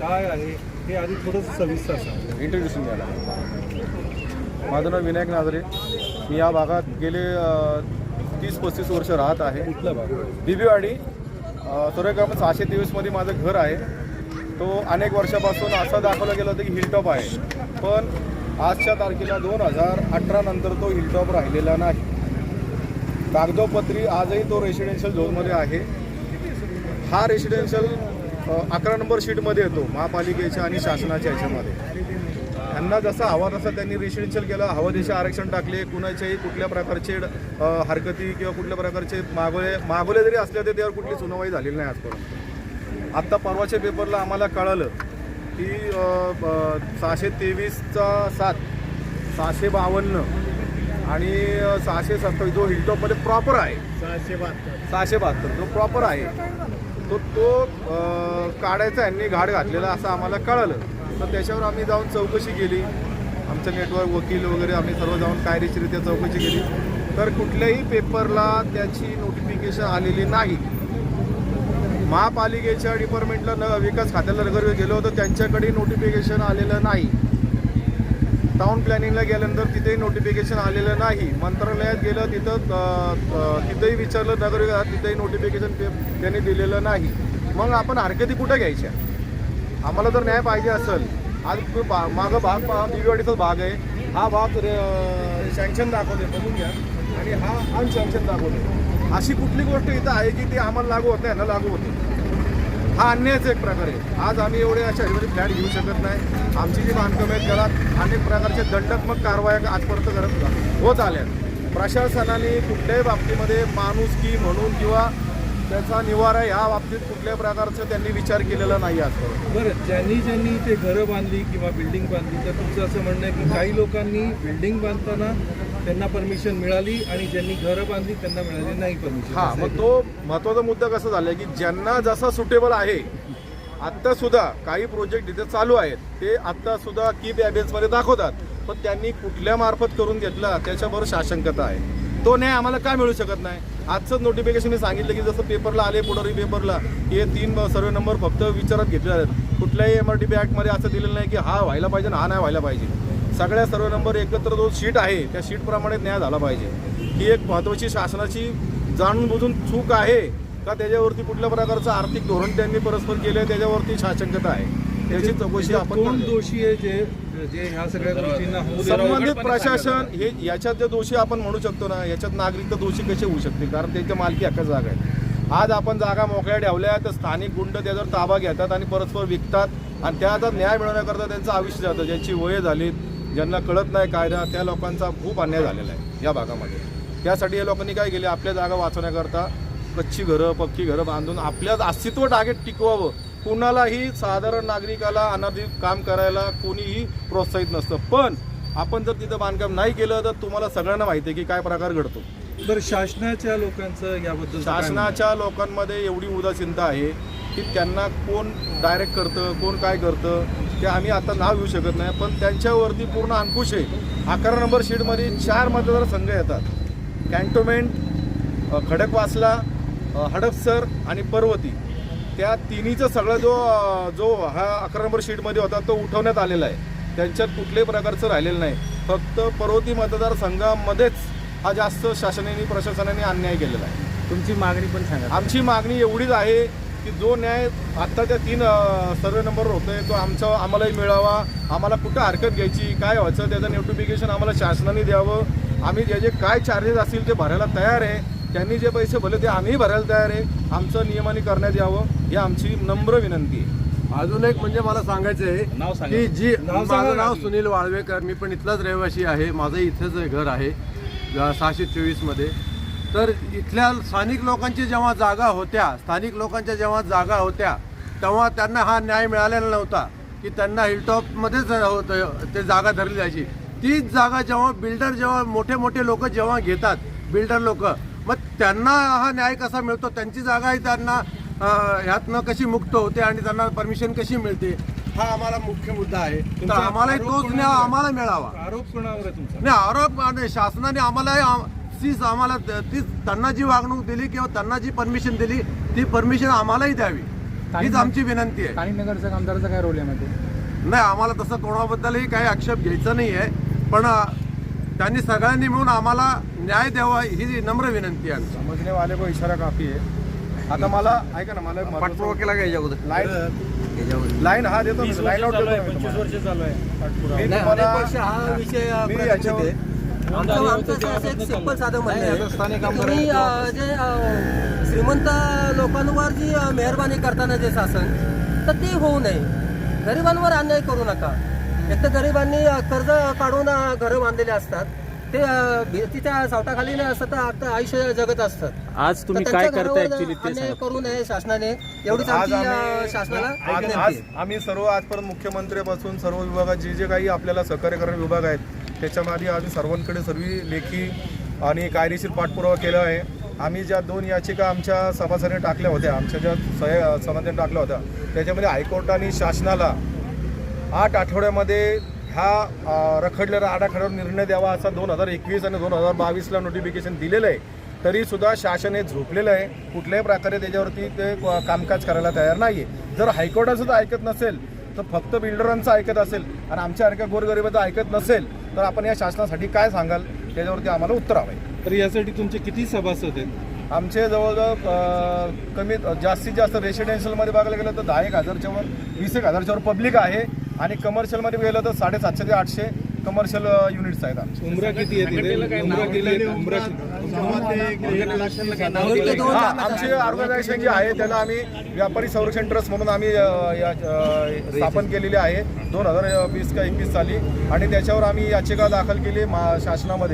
काय आहे हे आधी थोडंसं सविस्तर सांगा. इंट्रोड्युशन द्यायला माझं नाव विनायक नाजरे मी या भागात गेले तीस पस्तीस वर्ष राहत आहे. कुठला भाग. बिबीवाडी सोरेगाव सहाशे तेवीसमध्ये माझं घर आहे. तो अनेक वर्षापासून असं दाखवलं गेलं होतं की हिलटॉप आहे. पण आजच्या तारखेला दोन हजार अठरा नंतर तो हिलटॉप राहिलेला नाही. कागदोपत्री आजही तो रेसिडेन्शियल झोनमध्ये आहे. हा रेसिडेन्शियल अकरा नंबर शीटमध्ये येतो महापालिकेच्या आणि शासनाच्या ह्याच्यामध्ये त्यांना जसं हवा तसं त्यांनी रेसिडेन्शियल केलं हवं देशे आरक्षण टाकले कुणाच्याही कुठल्या प्रकारचे हरकती किंवा कुठल्या प्रकारचे मागोले मागोले जरी असले तरी त्यावर कुठली सुनावणी झालेली नाही आजपर्यंत. आत्ता परवाच्या पेपरला आम्हाला कळालं की सहाशे तेवीसचा सात सहाशे बावन्न आणि सहाशे सत्तावीस जो हिलटॉपमध्ये प्रॉपर आहे. सहाशे बहात्तर. सहाशे बहात्तर जो प्रॉपर आहे. तो तो काढायचा यांनी घाट घातलेला असं आम्हाला कळलं. तर त्याच्यावर आम्ही जाऊन चौकशी केली. आमचं नेटवर्क वकील वगैरे आम्ही सर्व जाऊन कायदेशीरित्या चौकशी केली. तर कुठल्याही पेपरला त्याची नोटिफिकेशन आलेली नाही. महापालिकेच्या डिपार्टमेंटला न विकास खात्याला नगर गेलो होतो त्यांच्याकडे नोटिफिकेशन आलेलं नाही. टाउन प्लॅनिंगला गेल्यानंतर तिथेही नोटिफिकेशन आलेलं नाही. मंत्रालयात गेलं तिथं तिथंही विचारलं नगरविकास तिथेही नोटिफिकेशन त्यांनी दिलेलं नाही. मग आपण हरकती कुठं घ्यायच्या? आम्हाला जर न्याय पाहिजे असेल आज बा मागं भाग पहा दिवाळीचाच भाग आहे. हा भाग सँक्शन दाखवते बघून घ्या. आणि हा अनसँक्शन दाखवते अशी कुठली गोष्ट इथं आहे की ती आम्हाला लागू होत नाही ना लागू होते हा अन्यायच एक प्रकार आहे. आज आम्ही एवढे अशा एवढे फ्लॅट घेऊ शकत नाही. आमची जी बांधकाम आहेत त्याला अनेक प्रकारचे दंडात्मक कारवाया आजपर्यंत करत होत. आल्या हो प्रशासनाने कुठल्याही बाबतीमध्ये माणुसकी म्हणून किंवा त्याचा निवारा या बाबतीत कुठल्याही प्रकारचं त्यांनी विचार केलेला नाही आजपर्यंत बरं ज्यांनी ज्यांनी ते घरं बांधली किंवा बिल्डिंग बांधली तर तुमचं असं म्हणणं आहे की काही लोकांनी बिल्डिंग बांधताना त्यांना परमिशन मिळाली आणि ज्यांनी घरं बांधली त्यांना मिळाली नाही परमिशन हा मग तो महत्त्वाचा मुद्दा कसा झालाय की ज्यांना जसा सुटेबल आहे आत्ता सुद्धा काही प्रोजेक्ट इथे चालू आहेत ते आत्ता सुद्धा कीपमध्ये दाखवतात. पण त्यांनी कुठल्या मार्फत करून घेतला त्याच्याबरोबर शासंकता आहे. तो न्याय आम्हाला काय मिळू शकत नाही? आजचंच नोटिफिकेशन मी सांगितलं की जसं पेपरला आले पुढारी पेपरला हे तीन सर्वे नंबर फक्त विचारात घेतले आहेत. कुठल्याही एम आर टी पी ॲक्टमध्ये असं दिलेलं नाही की हा व्हायला पाहिजे हा नाही व्हायला पाहिजे. सगळ्या सर्व नंबर एकत्र जो शीट आहे त्या शीटप्रमाणे न्याय झाला पाहिजे. ही एक महत्त्वाची शासनाची जाणून बुजून चूक आहे का? त्याच्यावरती कुठल्या प्रकारचं आर्थिक धोरण त्यांनी परस्पर केलं त्याच्यावरती शासंकता आहे? त्याची चौकशी आपण कोण. दोषी आहे जे जे ह्या सगळ्या गोष्टींना होऊ देणार नाही? संबंधित प्रशासन हे याच्यात जे दोषी आपण म्हणू शकतो ना याच्यात नागरिक तर दोषी कसे होऊ शकते कारण त्यांच्या मालकी हक्क जागा आहे आज आपण जागा मोकळ्या ठेवल्या तर स्थानिक गुंड त्याच्यावर ताबा घेतात आणि परस्पर विकतात आणि त्या आता न्याय मिळवण्याकरता त्यांचं आयुष्य जातं ज्यांची वय झालीत ज्यांना कळत नाही कायदा त्या लोकांचा खूप अन्याय झालेला आहे या भागामध्ये. त्यासाठी या लोकांनी काय केले? आपल्या जागा वाचवण्याकरता कच्ची घरं पक्की घरं बांधून आपल्या अस्तित्व टार्गेट टिकवावं. कुणालाही साधारण नागरिकाला अनाधिक काम करायला कोणीही प्रोत्साहित नसतं. पण आपण जर तिथं बांधकाम नाही केलं तर तुम्हाला सगळ्यांना माहिती आहे की काय प्रकार घडतो. बरं शासनाच्या लोकांचं याबद्दल? शासनाच्या लोकांमध्ये एवढी उदासीनता आहे की त्यांना कोण डायरेक्ट करतं कोण काय करतं? ते आम्ही आता नाव घेऊ शकत नाही पण त्यांच्यावरती पूर्ण अंकुश आहे. अकरा नंबर शीटमध्ये चार मतदारसंघ येतात. कॅन्टोमेंट खडकवासला हडपसर आणि पर्वती. त्या तिन्हीचं सगळं जो जो हा अकरा नंबर शीटमध्ये होता तो उठवण्यात आलेला आहे. त्यांच्यात कुठल्याही प्रकारचं राहिलेलं नाही. फक्त पर्वती मतदारसंघामध्येच हा जास्त शासनाने प्रशासनाने अन्याय केलेला आहे. तुमची मागणी पण सांगा. आमची मागणी एवढीच आहे की जो न्याय आत्ता त्या तीन सर्वे नंबर होतोय तो आमचा आम्हालाही मिळावा. आम्हाला कुठं हरकत घ्यायची काय व्हायचं त्याचं नोटिफिकेशन आम्हाला शासनाने द्यावं. आम्ही जे जे काय चार्जेस असतील ते भरायला तयार आहे. त्यांनी जे पैसे भरले ते आम्ही भरायला तयार आहे. आमचं नियमाने करण्यात यावं ही आमची नम्र विनंती आहे. अजून एक म्हणजे मला सांगायचं आहे. की जी माझं नाव. सुनील वाळवेकर मी पण इथलाच रहिवासी आहे. माझं इथंच घर आहे सहाशे चोवीसमध्ये. तर इथल्या स्थानिक लोकांची जेव्हा जागा होत्या स्थानिक लोकांच्या जेव्हा जागा होत्या तेव्हा त्यांना हा न्याय मिळालेला नव्हता की त्यांना हिलटॉपमध्येच ते जागा धरली जायची. तीच जागा जेव्हा बिल्डर जेव्हा मोठे मोठे लोक जेव्हा घेतात बिल्डर लोक मग त्यांना हा न्याय कसा मिळतो? त्यांची जागाही त्यांना ह्यातनं कशी मुक्त होते आणि त्यांना परमिशन कशी मिळते? हा आम्हाला मुख्य मुद्दा आहे. तर आम्हालाही तोच न्याय? आम्हाला मिळावा. आरोप कोणावर आहे तुमचा. नाही आरोप शासनाने आम्हाला आम- तीच आम्हाला त- तीच त्यांना जी वागणूक दिली किंवा त्यांना जी परमिशन दिली ती परमिशन आम्हालाही द्यावी. हीच आमची विनंती आहे. नगरसेवक आमदाराचा काय रोल आहे नाही आम्हाला तसं कोणाबद्दलही काही आक्षेप घ्यायचा नाही आहे पण त्यांनी सगळ्यांनी मिळून आम्हाला न्याय द्यावा ही नम्र विनंती आहे समजणे वाले को इशारा काफी आहे. आता मला ऐका ना मला पाठपुरावा केला का याच्या अगोदर? लाईन लाईन हा देतो मी, लाईन आउट देतो हा मी प्रलंबित याच्यावर- आहे. आमचं आमचं असं एक सिंपल साधं म्हणणं आहे. की तुम्ही जे श्रीमंत लोकांवर जी मेहरबानी करताना जे शासन तर ते होऊ नये. गरिबांवर अन्याय करू नका. एक तर गरिबांनी कर्ज काढून घरं बांधलेले असतात. ते भीतीच्या सावटाखाली न सतत आता आयुष्य जगत असतात. आज तुम्ही काय करताय ऍक्च्युली. करू नये शासनाने. एवढीच आमची शासनाला. आम्ही सर्व आजपर्यंत मुख्यमंत्र्यापासून सर्व विभागात जे जे काही आपल्याला सहकार्य करणारे विभाग आहेत त्याच्यामध्ये आम्ही सर्वांकडे सर्व लेखी आणि कायदेशीर पाठपुरावा केला आहे. आम्ही ज्या दोन याचिका आमच्या सभासदांनी टाकल्या होत्या आमच्या ज्या सह सभासदांनी टाकल्या होत्या त्याच्यामध्ये हायकोर्टाने शासनाला आठ आठवड्यामध्ये ह्या रखडलेला रखडलेल्या आडाखड्यावर निर्णय द्यावा असा दोन हजार एकवीस आणि दोन हजार बावीसला नोटिफिकेशन दिलेलं आहे. तरीसुद्धा शासन हे झोपलेलं आहे. कुठल्याही प्रकारे त्याच्यावरती ते कामकाज करायला तयार नाही आहे जर हायकोर्टासुद्धा ऐकत नसेल तर फक्त बिल्डरांचं ऐकत असेल आणि आमच्यासारख्या गोरगरिबाचं ऐकत नसेल तर आपण या शासनासाठी काय सांगाल? त्याच्यावरती आम्हाला उत्तर हवं आहे तर यासाठी तुमचे किती सभासद आहेत? आमचे जवळजवळ कमीत जास्तीत जास्त रेसिडेन्शियलमध्ये बघायला गेलं तर दहा एक हजारच्या वर वीस एक हजारच्या वर पब्लिक आहे. आणि कमर्शियलमध्ये गेलं तर साडेसातशे ते आठशे. कमर्शियल युनिट्स आहेत आमचे. उमरा किती उमरा उमरा हा आमचे ऑर्गनायझेशन जे आहे त्याला आम्ही व्यापारी संरक्षण ट्रस्ट म्हणून आम्ही स्थापन केलेले आहे. दोन हजार वीस का एकवीस साली. आणि त्याच्यावर आम्ही याचिका दाखल केली मा शासनामध्ये.